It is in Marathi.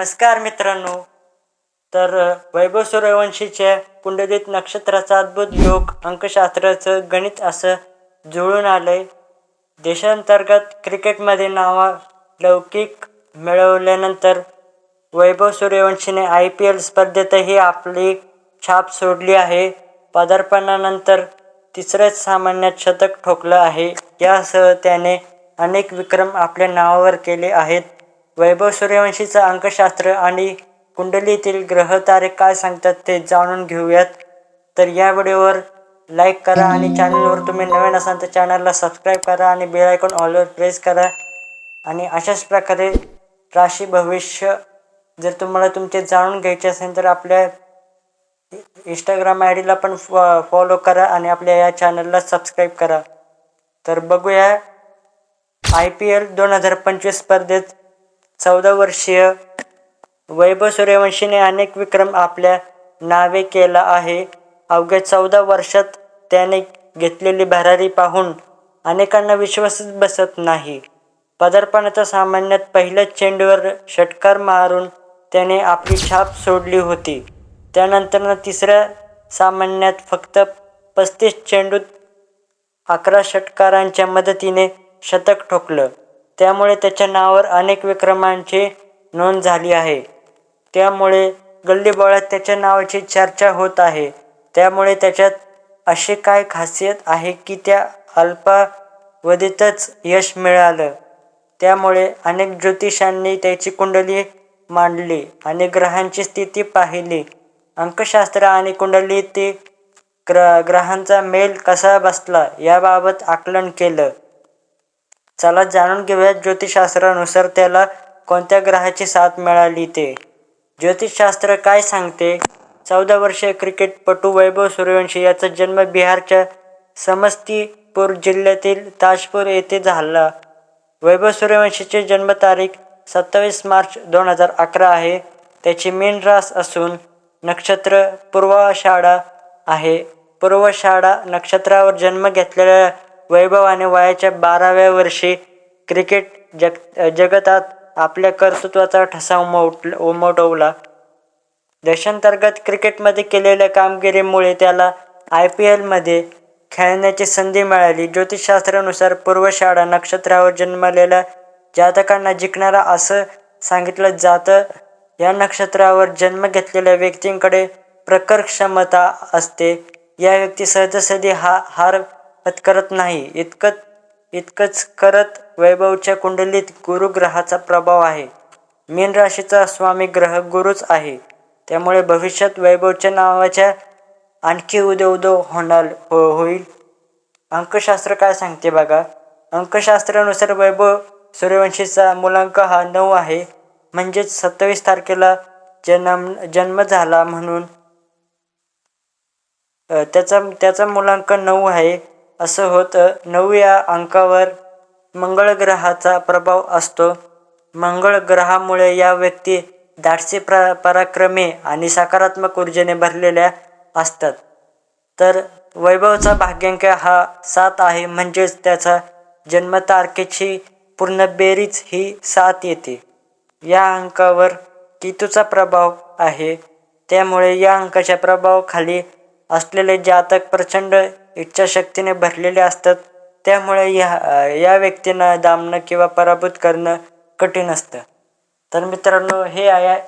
नमस्कार मित्रांनो. तर वैभव सूर्यवंशीच्या कुंडलीत नक्षत्राचा अद्भुत योग अंकशास्त्राचं गणित असं जुळून आलंय. देशांतर्गत क्रिकेटमध्ये नावा लौकिक मिळवल्यानंतर वैभव सूर्यवंशीने आय पी एल स्पर्धेतही आपली छाप सोडली आहे. पदार्पणानंतर तिसऱ्याच सामन्यात शतक ठोकलं आहे. यासह त्याने अनेक विक्रम आपल्या नावावर केले आहेत. वैभव सूर्यवंशीचं अंकशास्त्र आणि कुंडलीतील ग्रह तारे काय सांगतात ते जाणून घेऊयात. तर या व्हिडिओवर लाईक करा आणि चॅनलवर तुम्ही नवीन असाल तर चॅनलला सबस्क्राईब करा आणि बेल आयकॉन ऑलवर प्रेस करा. आणि अशाच प्रकारे राशी भविष्य जर तुम्हाला तुमचे जाणून घ्यायचे असेल तर आपल्या इंस्टाग्राम आय डीला पण फॉलो करा आणि आपल्या या चॅनलला सबस्क्राईब करा. तर बघूया आय पी एल दोन हजार पंचवीस स्पर्धेत चौदा वर्षीय वैभव सूर्यवंशीने अनेक विक्रम आपल्या नावे केला आहे. अवघ्या चौदा वर्षात त्याने घेतलेली भरारी पाहून अनेकांना विश्वासच बसत नाही. पदार्पणाच्या सामान्यात पहिल्याच चेंडूवर षटकार मारून त्याने आपली छाप सोडली होती. त्यानंतर तिसऱ्या सामान्यात फक्त पस्तीस चेंडूत अकरा षटकारांच्या मदतीने शतक ठोकलं. त्यामुळे त्याच्या नावावर अनेक विक्रमांची नोंद झाली आहे. त्यामुळे गल्लीबोळात त्याच्या नावाची चर्चा होत आहे. त्यामुळे त्याच्यात अशी काय खासियत आहे की त्या अल्पावधीतच यश मिळालं? त्यामुळे अनेक ज्योतिषांनी त्याची कुंडली मांडली आणि ग्रहांची स्थिती पाहिली. अंकशास्त्र आणि कुंडलीतील ग्र ग्रहांचा मेल कसा बसला याबाबत आकलन केलं. चला जाणून घेऊयात ज्योतिषशास्त्रानुसार त्याला कोणत्या ग्रहाची साथ मिळाली ते. ज्योतिषशास्त्र काय सांगते? चौदा वर्षीय क्रिकेटपटू वैभव सूर्यवंशी याचा जन्म बिहारच्या समस्तीपूर जिल्ह्यातील ताजपूर येथे झाला. वैभव सूर्यवंशीची जन्मतारीख सत्तावीस मार्च दोन हजार अकरा आहे. त्याची मीन रास असून नक्षत्र पूर्वाषाढा आहे. पूर्वषाढा नक्षत्रावर जन्म घेतलेल्या वैभवाने वयाच्या बाराव्या वर्षी क्रिकेट जग जगतात आपल्या कर्तृत्वाचा ठसा उमट उमटवला. देशांतर्गत क्रिकेटमध्ये केलेल्या कामगिरीमुळे त्याला आय पी एलमध्ये खेळण्याची संधी मिळाली. ज्योतिषशास्त्रानुसार पूर्वशाळा नक्षत्रावर जन्मलेल्या जातकांना जिंकणारा असं सांगितलं जातं. या नक्षत्रावर जन्म घेतलेल्या व्यक्तींकडे प्रखर क्षमता असते. या व्यक्ती सहजासहजी हा हार पत्करत नाही. इतकं इतकंच करत वैभवच्या कुंडलीत गुरुग्रहाचा प्रभाव आहे. मीन राशीचा स्वामी ग्रह गुरुच आहे. त्यामुळे भविष्यात वैभवच्या नावाच्या आणखी उदो उदो होणार हो होईल. अंकशास्त्र काय सांगते बघा? अंकशास्त्रानुसार वैभव सूर्यवंशीचा मुलांक हा नऊ आहे. म्हणजेच सत्तावीस तारखेला जन्म जन्म झाला म्हणून त्याचा त्याचा मुलांक नऊ आहे. असं होतं नऊ या अंकावर मंगळ ग्रहाचा प्रभाव असतो. मंगळ ग्रहामुळे या व्यक्ती धाडसी प्रा पराक्रमी आणि सकारात्मक ऊर्जेने भरलेल्या असतात. तर वैभवचा भाग्यांक हा सात आहे म्हणजेच त्याचा जन्मतारखेची पूर्ण बेरीज ही सात येते. या अंकावर केतूचा प्रभाव आहे. त्यामुळे या अंकाच्या प्रभावाखाली असलेले जातक प्रचंड इच्छाशक्तीने भरलेले असतात. त्यामुळे या या व्यक्तींना दामणं किंवा पराभूत करणं कठीण असतं. तर मित्रांनो हे आहे